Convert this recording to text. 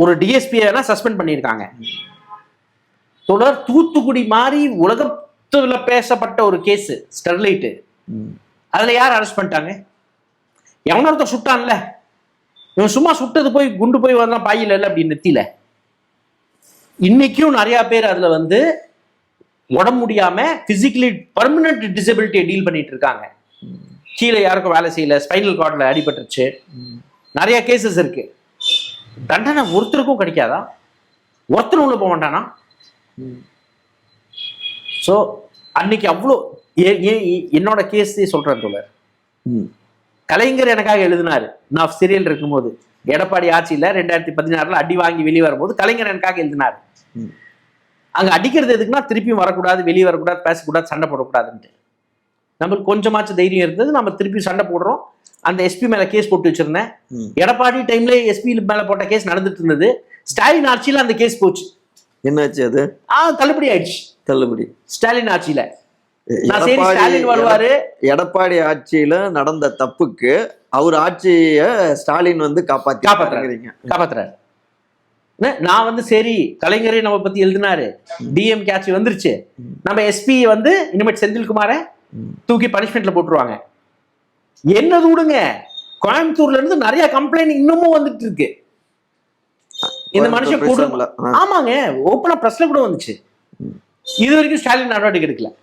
ஒரு டிஎஸ்பியை வேணா சஸ்பெண்ட் பண்ணியிருக்காங்க. தொடர் தூத்துக்குடி மாதிரி உலகத்துல பேசப்பட்ட ஒரு கேஸ் ஸ்டெர்லைட்டு. அதுல யார் அரெஸ்ட் பண்ணிட்டாங்க? எவனோ ஒருத்தர் சுட்டான்ல. இவன் சும்மா சுட்டது போய் குண்டு போய் வந்தான் பாயில இல்லை அப்படி நெத்தியில இன்னைக்கும் நிறைய பேர் அதுல வந்து உடம்பு முடியாம பிசிக்கலி பர்மனன்ட் டிசபிலிட்டியை டீல் பண்ணிட்டு இருக்காங்க. கீழே யாருக்கும் வேலை செய்யல ஸ்பைனல் கார்டில் அடிபட்டுருச்சு. நிறைய கேசஸ் இருக்கு. தண்டனை ஒருத்தருக்கும் கிடைக்காதா? ஒருத்தர் உள்ள போக மாட்டானா? ஸோ அன்னைக்கு அவ்வளோ என்னோட கேஸ் சொல்றேன் தோழர். கலைஞர் எனக்காக எழுதினாரு. நான் சிறையில் இருக்கும்போது. எடப்பாடி ஆட்சியில ரெண்டாயிரத்தி பதினாறுல அடி வாங்கி வெளியே வரும்போது கலைஞர் எனக்காக எழுதினாரு. அங்க அடிக்கிறது எதுக்குன்னா திருப்பியும் வரக்கூடாது வெளியே வரக்கூடாது பேசக்கூடாது சண்டை போடக்கூடாதுன்ட்டு. நம்மளுக்கு கொஞ்சமாச்சும் தைரியம் இருந்தது நம்ம திருப்பி சண்டை போடுறோம். அந்த எஸ்பி மேல கேஸ் போட்டு வச்சிருந்தேன். எடப்பாடி டைம்ல எஸ்பி மேல போட்ட கேஸ் நடந்துட்டு இருந்தது. ஸ்டாலின் ஆட்சியில அந்த கேஸ் போச்சு. என்னாச்சு அது? ஆ தள்ளுபடி ஆயிடுச்சு. தள்ளுபடி. ஸ்டாலின் ஆட்சியில. நான் சரி எடப்பாடி ஸ்டாலின் வருவாரு. எடப்பாடி ஆட்சியில நடந்த தப்புக்கு அவர் ஆட்சிய ஸ்டாலின் வந்து காப்பாத்தி காப்பாத்துறாரு. காப்பாத்துறாரு. நான் வந்து சரி கலைஞரே நம்ம பத்தி எழுதினாரு. டிஎம் ஆட்சி வந்துருச்சு. நம்ம எஸ்பி வந்து இனிமேட் செந்தில்குமார. தூக்கி பனிஷ்மெண்ட்ல போட்டுருவாங்க. என்னது விடுங்க? கோயம்புத்தூர்ல இருந்து நிறைய கம்ப்ளைண்ட் இன்னமும் வந்துட்டு இருக்கு. இந்த மனுஷன் கோயம்புத்தூர் கூட prisonல, ஆ. ஆமாங்க ஓப்பனா பிரஸ்ல கூட வந்துச்சு. இது வரைக்கும் ஸ்டாலின் நடவடிக்கை எடுக்கல.